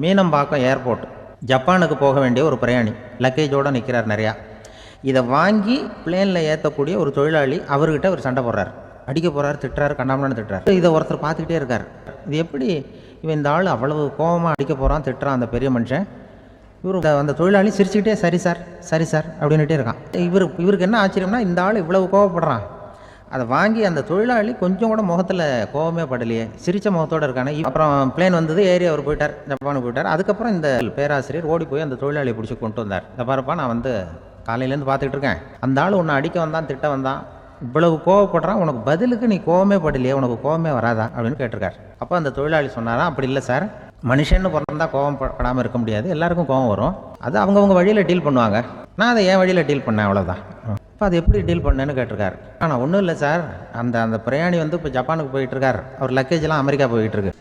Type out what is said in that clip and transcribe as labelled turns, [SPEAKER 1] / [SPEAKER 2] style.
[SPEAKER 1] Meenambakkam airport. ஜப்பானுக்கு போக வேண்டிய ஒரு பிரயாணி. லக்கேஜோடு நிற்கிறார் நிறையா. இதை வாங்கி பிளேனில் ஏற்றக்கூடிய ஒரு தொழிலாளி அவர்கிட்ட ஒரு சண்டை போடுறார். அடிக்க போகிறார் திட்டுறாரு கண்ணாமண்ணு திட்டுறாரு. இதை ஒருத்தர் பார்த்துக்கிட்டே இருக்கார். இது எப்படி இவன் இந்த ஆள் அவ்வளவு கோவமாக அடிக்க போகிறான் திட்டுறான் அந்த பெரிய மனுஷன்? இவர் அந்த- அந்த தொழிலாளி சிரிச்சுக்கிட்டே சரி சார் சரி சார் அப்படின்னுட்டே இருக்கான். இவர் இவருக்கு என்ன ஆச்சரியம்னா இந்த ஆள் இவ்வளவு கோவப்படுறான். அதை வாங்கி அந்த தொழிலாளி கொஞ்சம் கூட முகத்தில் கோவமே படலையே. சிரித்த முகத்தோடு இருக்கானே. அப்புறம் பிளேன் வந்தது ஏறி அவர் போயிட்டார் ஜப்பானுக்கு போயிட்டார். அதுக்கப்புறம் இந்த பேராசிரியர் ஓடி போய் அந்த தொழிலாளியை பிடிச்சி கொண்டு வந்தார். இந்த பாருப்பா நான் வந்து காலையிலேருந்து பார்த்துக்கிட்டு இருக்கேன். அந்த ஆள் உன்னை அடிக்க வந்தான் திட்ட வந்தான். இவ்வளவு கோவப்படுறான் உனக்கு பதிலுக்கு நீ கோவமே படலையே உனக்கு கோவமே வராதா? அப்படின்னு கேட்டிருக்காரு. அப்போ அந்த தொழிலாளி சொன்னாராம் அப்படி இல்லை சார். மனுஷன்னு பிறந்தா கோவம் படாமல் இருக்க முடியாது. எல்லாருக்கும் கோவம் வரும். அது அவங்கவுங்க வழியில் டீல் பண்ணுவாங்க. நான் அதை என் வழியில் டீல் பண்ணேன் அவ்வளோதான் இப்போ அது எப்படி டீல் பண்ணேன்னு கேட்டிருக்காரு. ஆனால் ஒன்றும் இல்லை சார். அந்த அந்த பிரயாணி வந்து இப்போ ஜப்பானுக்கு போயிட்டுருக்கார் அவர் லக்கேஜ்லாம் அமெரிக்கா போயிட்டுருக்கு